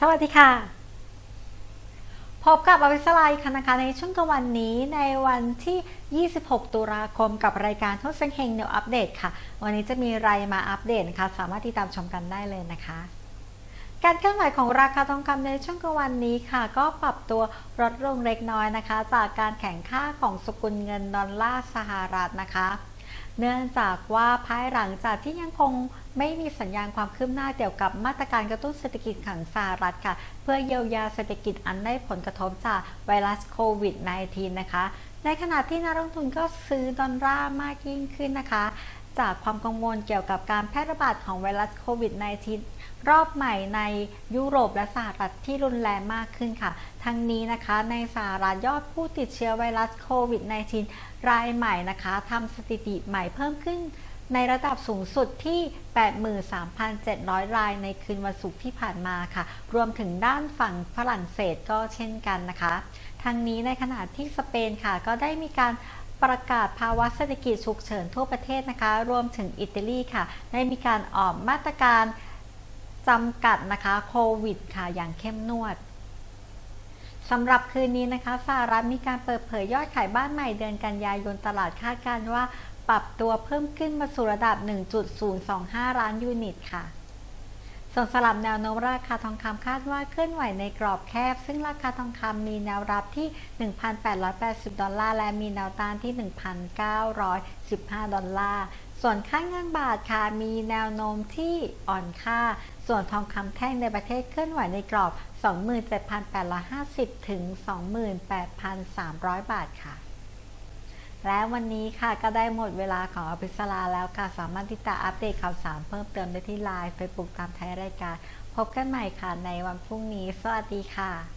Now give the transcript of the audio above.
สวัสดีค่ะ พบกับอวิสไลค่ะนะคะในช่วงกลางวันนี้ในวันที่ 26 ตุลาคมกับรายการทุกเซ็งเฮงเนวอัปเดตค่ะ วันนี้จะมีรายมาอัปเดตนะคะสามารถติดตามชมกันได้เลยนะคะ การเคลื่อนไหวของราคาทองคำในช่วงกลางวันนี้ค่ะ ก็ปรับตัวลดลงเล็กน้อยนะคะ จากการแข่งค่าของสกุลเงินดอลลาร์สหรัฐนะคะ เนื่องจากว่าภายหลังจากที่ยังคงไม่มีสัญญาณความคืบหน้าเกี่ยวกับมาตรการกระตุ้นเศรษฐกิจของสหรัฐค่ะ เพื่อเยียวยาเศรษฐกิจอันได้ผลกระทบจากไวรัสโควิด -19 นะคะ ในขณะที่นักลงทุนก็ซื้อดอลลาร์มากยิ่งขึ้นนะคะ จากความกังวลเกี่ยวกับการแพร่ระบาดของไวรัสโควิด -19 รอบใหม่ในยุโรปและสหรัฐที่รุนแรงมากขึ้นค่ะ ทั้งนี้นะคะในสหรัฐยอดผู้ติดเชื้อไวรัสโควิด -19 รายใหม่นะคะทำสถิติใหม่เพิ่มขึ้นในระดับสูงสุดที่ 83,700 รายในคืนวันศุกร์ที่ผ่านมาค่ะ รวมถึงด้านฝั่งฝรั่งเศสก็เช่นกันนะคะ ทั้งนี้ในขณะที่สเปนค่ะ ก็ได้มีการประกาศภาวะเศรษฐกิจฉุกเฉินทั่วประเทศนะคะ รวมถึงอิตาลีค่ะ ได้มีการออกมาตรการ จำกัดนะคะโควิดค่ะอย่างเข้มงวดสำหรับคืนนี้นะคะสหรัฐมีการเปิดเผยยอดขายบ้านใหม่เดือนกันยายนตลาดคาดการณ์ว่า ปรับตัวเพิ่มขึ้นมาสู่ระดับ 1.025 ล้านยูนิตค่ะ ส่วนสลับแนวโน้มราคาทองคำคาดว่าเคลื่อนไหวในกรอบแคบ ซึ่งราคาทองคำมีแนวรับที่ 1,880 ดอลลาร์ และมีแนวต้านที่ 1,915 ดอลลาร์ ส่วนค่าเงินบาทค่ะมีแนวโน้มที่อ่อนค่า ส่วนทองคำแท่งในประเทศเคลื่อนไหวในกรอบ 27,850 ถึง 28,300 บาทค่ะ และวันนี้ค่ะก็ได้หมดเวลาของอภิสราแล้วค่ะ สามารถติดตามอัปเดตข่าวสารเพิ่มเติมได้ที่ไลน์เฟซบุ๊กตามไทยรายการ พบกันใหม่ค่ะในวันพรุ่งนี้ สวัสดีค่ะ